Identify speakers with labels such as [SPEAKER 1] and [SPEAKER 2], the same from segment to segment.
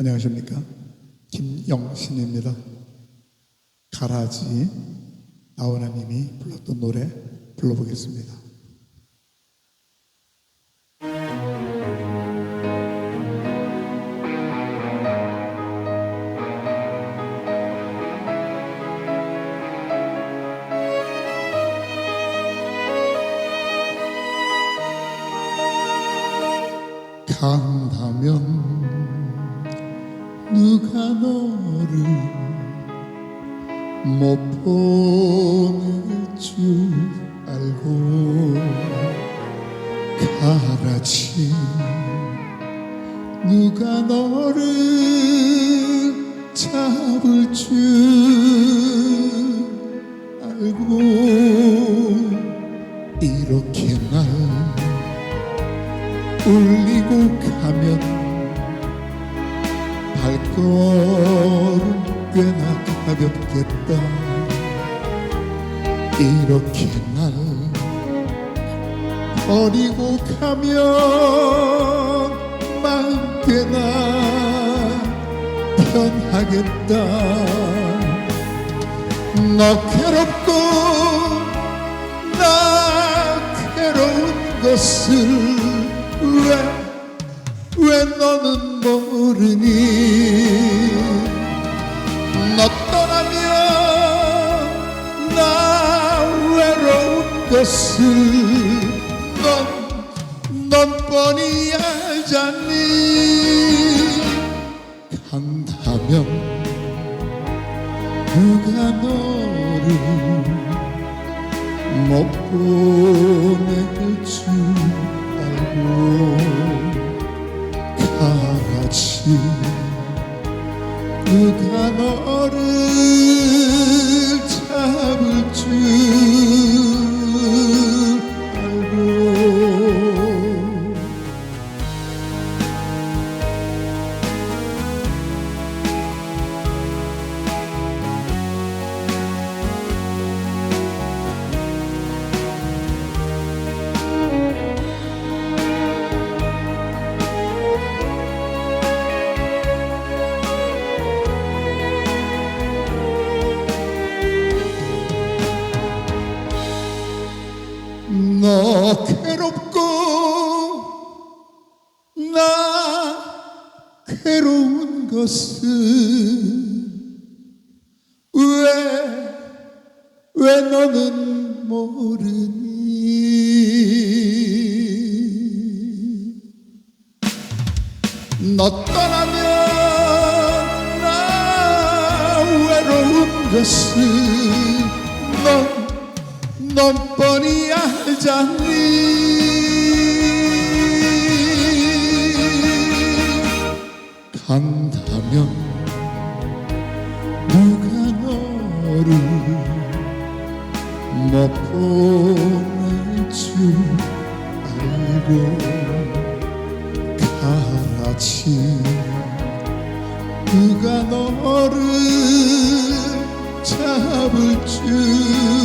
[SPEAKER 1] 안녕하십니까. 김영신입니다. 가라지 나훈아님이 불렀던 노래 불러보겠습니다. 간다면 누가 너를 못 보낼 줄 알고 가라지 누가 너를 잡을 줄 알고 이렇게 날 울리고 가면 발걸음 꽤나 가볍겠다. 이렇게 날 버리고 가면 마음 꽤나 편하겠다. 너 괴롭고 나 괴로운 것을 왜 왜 너는 모르니? 너 떠나면 나 외로운 것을 넌, 넌 뻔히 알잖니? 간다면 누가 너를 못 보낼 줄 괴롭고 나 괴로운 것은 왜, 왜 너는 모르니? 너 떠나면 나 외로운 것은 넌 넌 뻔히 알잖니? 간다면 누가 너를 못 보낼 줄 알고 가라지? 누가 너를 잡을 줄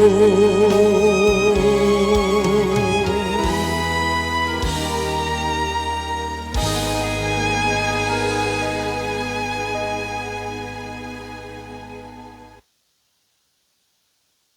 [SPEAKER 1] Бог.